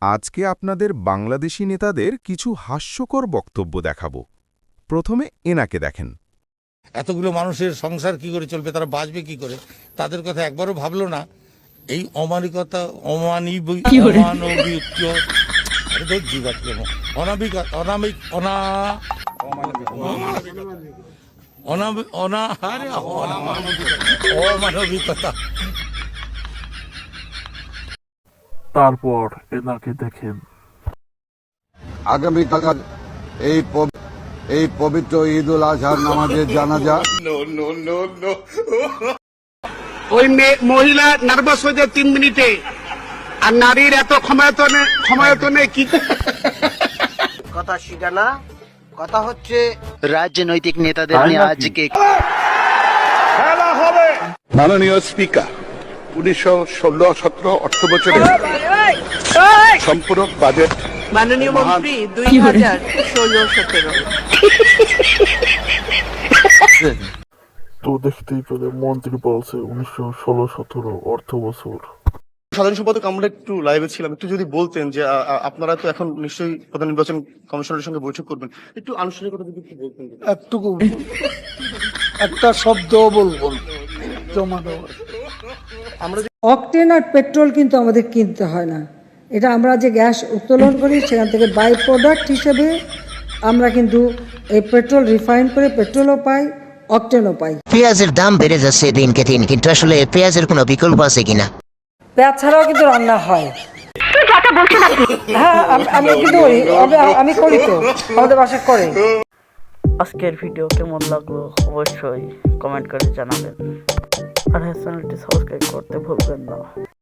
আজকে আপনাদের বাংলাদেশি নেতাদের কিছু হাস্যকর বক্তব্য দেখাবো। প্রথমে এনাকে দেখেন। এতগুলো মানুষের সংসার কি করে চলবে তারা বাঁচবে কি করে তাদের কথা একবারও ভাবলো না। এই অমানিকতা অমানবিক অমানবিক অনাবিক অনামিক অনা অনাবি- অনা অমানবিকতা। তারপর এনাকে দেখেন। আগামীকাল এই এই পবিত্র ঈদ উল আজহার নামাজের জানাজা। ওই মহিলা নার্ভাস হয়ে যায় তিন মিনিটে। আর নারীর এত ক্ষমায়তনে ক্ষমায়তনে কি? কথা সেটা না। কথা হচ্ছে রাজনৈতিক নেতাদের নিয়ে? আজকে মাননীয় স্পিকার উনিশশো ষোলো সতেরো অর্থ বছরে সম্পূরক বাজেট মাননীয় মন্ত্রী দুই হাজার ষোলো সতেরো। তো দেখতেই পেলে মন্ত্রী বলছে উনিশশো ষোলো সতেরো অর্থ বছর। সাধারণ সম্পাদক আমরা একটু লাইভে ছিলাম। একটু যদি বলতেন যে আপনারা তো এখন নিশ্চয়ই প্রধান নির্বাচন কমিশনের সঙ্গে বৈঠক করবেন। একটু আনুষ্ঠানিকতা যদি একটু বলতেন। একটুকু একটা শব্দ বলব জমা দেওয়ার। অকটেন আর পেট্রোল কিন্তু আমাদের কিনতে হয় না। এটা আমরা যে গ্যাস উত্তোলন করি সেখান থেকে বাই প্রোডাক্ট হিসেবে আমরা কিন্তু এই পেট্রোল রিফাইন করে পেট্রোলও পাই অকটেনও পাই। পেঁয়াজের দাম বেড়ে যাচ্ছে দিনকে দিন কিন্তু আসলে পেঁয়াজের কোনো বিকল্প আছে কিনা? পেঁয়াজ ছাড়াও কিন্তু রান্না হয়। হ্যাঁ আমি- আমি কিন্তু করি আমি- আমি করি তো আমাদের বাসা করে। আজকের ভিডিও কেমন লাগল অবশ্যই কমেন্ট করে জানাবেন। আর হ্যাঁ চ্যানেলটি সাবস্ক্রাইব করতে ভুলবেন না।